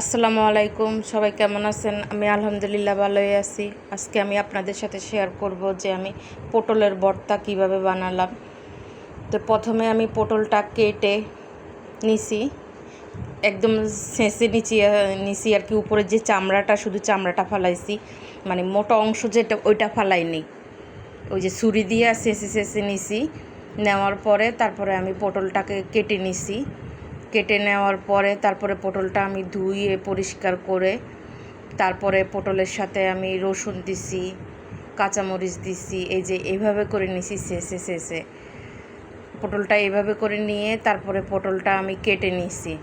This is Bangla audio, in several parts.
আসসালামু আলাইকুম, সবাই কেমন আছেন? আমি আলহামদুলিল্লাহ ভালোই আছি। আজকে আমি আপনাদের সাথে শেয়ার করব যে আমি পটলের ভর্তা কীভাবে বানালাম। তো প্রথমে আমি পটলটা কেটে নিছি। একদম শেষে নিচি নিচি আর কি। উপরে যে চামড়াটা, শুধু চামড়াটা ফালাইছি। মানে মোটা অংশ যেটা, ওইটা ফালাইনি। ওই যে ছুরি দিয়ে শেষে শেষে নিছি। নেওয়ার পরে তারপরে আমি পটলটাকে কেটে নিছি। কেটে নেওয়ার পরে তারপরে পটলটা আমি ধুয়ে পরিষ্কার করে তারপরে পটলের সাথে আমি রসুন দিছি, কাঁচামরিচ দিছি, এই যে এইভাবে করে নিছি শেষে শেষে পটলটা এইভাবে করে নিয়ে তারপরে পটলটা আমি কেটে নিছি।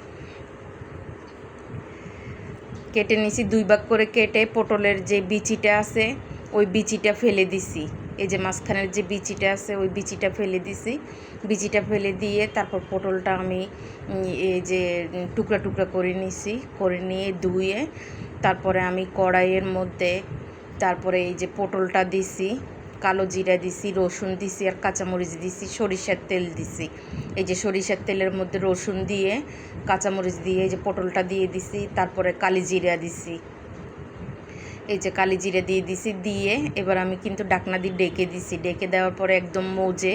কেটে নিছি, দুই ভাগ করে কেটে পটলের যে বিচিটা আছে, ওই বিচিটা ফেলে দিছি। এই যে মাঝখানের যে বিচিটা আছে, ওই বিচিটা ফেলে দিছি। বিচিটা ফেলে দিয়ে তারপর পটলটা আমি এই যে টুকরা টুকরা করে নিছি, করে নিয়ে ধুয়ে তারপরে আমি কড়াইয়ের মধ্যে তারপরে এই যে পটলটা দিছি, কালো জিরা দিছি, রসুন দিছি আর কাঁচামরিচ দিছি, সরিষার তেল দিছি। এই যে সরিষার তেলের মধ্যে রসুন দিয়ে, কাঁচামরিচ দিয়ে এই যে পটলটা দিয়ে দিছি, তারপরে কালি জিরা দিছি। এই যে কালি জিরে দিয়ে দিছি, দিয়ে এবার আমি কিন্তু ডাকনা দিয়ে ডেকে দিছি। ডেকে দেওয়ার পরে একদম মজে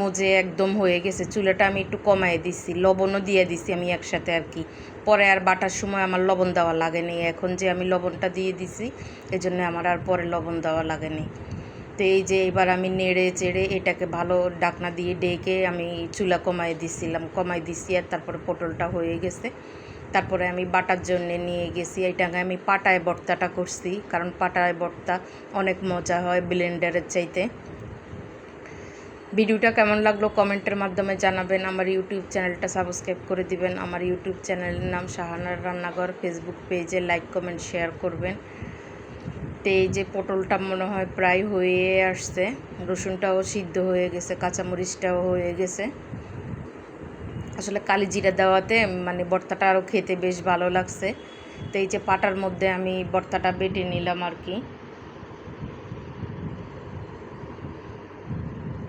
মজে একদম হয়ে গেছে। চুলাটা আমি একটু কমায় দিছি, লবণও দিয়ে দিছি আমি একসাথে আর কি। পরে আর বাটার সময় আমার লবণ দেওয়া লাগেনি এখন যে আমি লবণটা দিয়ে দিছি এই জন্য আমার আর পরে লবণ দেওয়া লাগেনি তো এই যে এবার আমি নেড়ে চেড়ে এটাকে ভালো ডাকনা দিয়ে ডেকে আমি চুলা কমায় দিছিলাম। কমায় দিছি আর তারপরে পটলটা হয়ে গেছে। তারপরে আমি বাটার জন্য নিয়ে গেছি। এইটাকে আমি পাটায় বর্তাটা করছি, কারণ পাটায় বর্তা অনেক মজা হয় ব্লেন্ডারের চাইতে। ভিডিওটা কেমন লাগল কমেন্টের মাধ্যমে জানাবেন। আমার ইউটিউব চ্যানেলটা সাবস্ক্রাইব করে দিবেন। আমার ইউটিউব চ্যানেলের নাম শাহানার রান্নাঘর। ফেসবুক পেজে লাইক, কমেন্ট, শেয়ার করবেন। তো এই যে পটলটা মনে হয় প্রায় হয়ে আসছে। রসুনটাও সিদ্ধ হয়ে গেছে, কাঁচামরিচটাও হয়ে গেছে। আসলে কালি জিরা দেওয়াতে মানে ভর্তাটা আরও খেতে বেশ ভালো লাগছে। তো এই যে পাটার মধ্যে আমি ভর্তাটা বেটে নিলাম আর কি।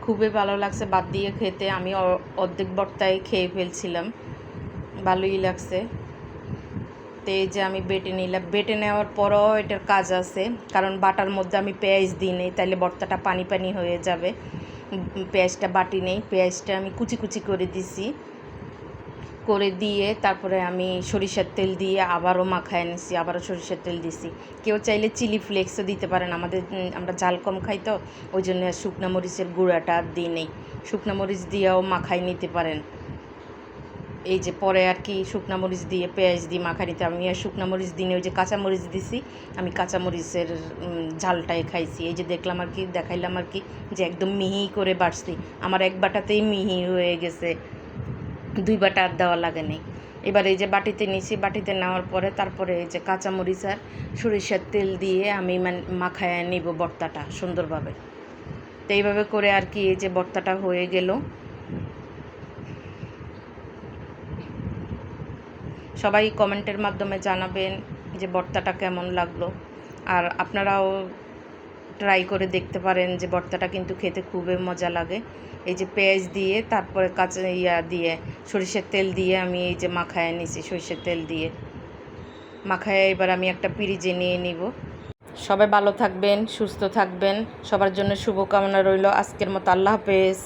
খুবই ভালো লাগছে বাদ দিয়ে খেতে। আমি অর্ধেক ভর্তায় খেয়ে ফেলছিলাম। ভালোই লাগছে। তো এই যে আমি বেটে নিলাম। বেটে নেওয়ার পরও এটার কাজ আছে। কারণ বাটার মধ্যে আমি পেঁয়াজ দিই নেই তাহলে ভর্তাটা পানি পানি হয়ে যাবে। পেঁয়াজটা বাটি নেই। পেঁয়াজটা আমি কুচি কুচি করে দিছি। করে দিয়ে তারপরে আমি সরিষার তেল দিয়ে আবারও মাখায় নিছি, আবারও সরিষার তেল দিছি। কেউ চাইলে চিলি ফ্লেক্সও দিতে পারেন, আমাদের আমরা ঝাল কম খাই তো, ওই জন্য শুকনো মরিচের গুঁড়াটা দিই নেই। শুকনো মরিচ দিয়েও মাখাই নিতে পারেন। এই যে পরে আর কি শুকনো মরিচ দিয়ে পেঁয়াজ দিয়ে মাখা নিতে, আমি আর শুকনো মরিচ দিনে ওই যে কাঁচামরিচ দিছি, আমি কাঁচামরিচের ঝালটাই খাইছি। এই যে দেখলাম আর কি, দেখাইলাম আর কি, যে একদম মিহি করে বাড়ছি আমার এক বাটাতেই মিহি হয়ে গেছে। দুই বাটা আর দেওয়া লাগেনি এবার এই যে বাটিতে নিয়েছি বাটিতে নেওয়ার পরে তারপরে এই যে কাঁচামরিচ আর সরিষার তেল দিয়ে আমি মানে মাখায় নিব বর্তাটা সুন্দরভাবে। তো এইভাবে করে আর কি এই যে বর্তাটা হয়ে গেল। সবাই কমেন্টের মাধ্যমে জানাবেন যে বর্তাটা কেমন লাগল। আর আপনারাও ট্রাই করে দেখতে পারেন যে ভর্তাটা কিন্তু খেতে খুবই মজা লাগে। এই যে পেঁয়াজ দিয়ে, তারপরে কাঁচা ইয়া দিয়ে, সরিষার তেল দিয়ে আমি এই যে মাখায় নিছি সরিষার তেল দিয়ে। মাখায় এবার আমি একটা পিরিজে নিয়ে নিব। সবাই ভালো থাকবেন, সুস্থ থাকবেন। সবার জন্য শুভকামনা রইল। আজকের মতো আল্লাহ হাফেজ।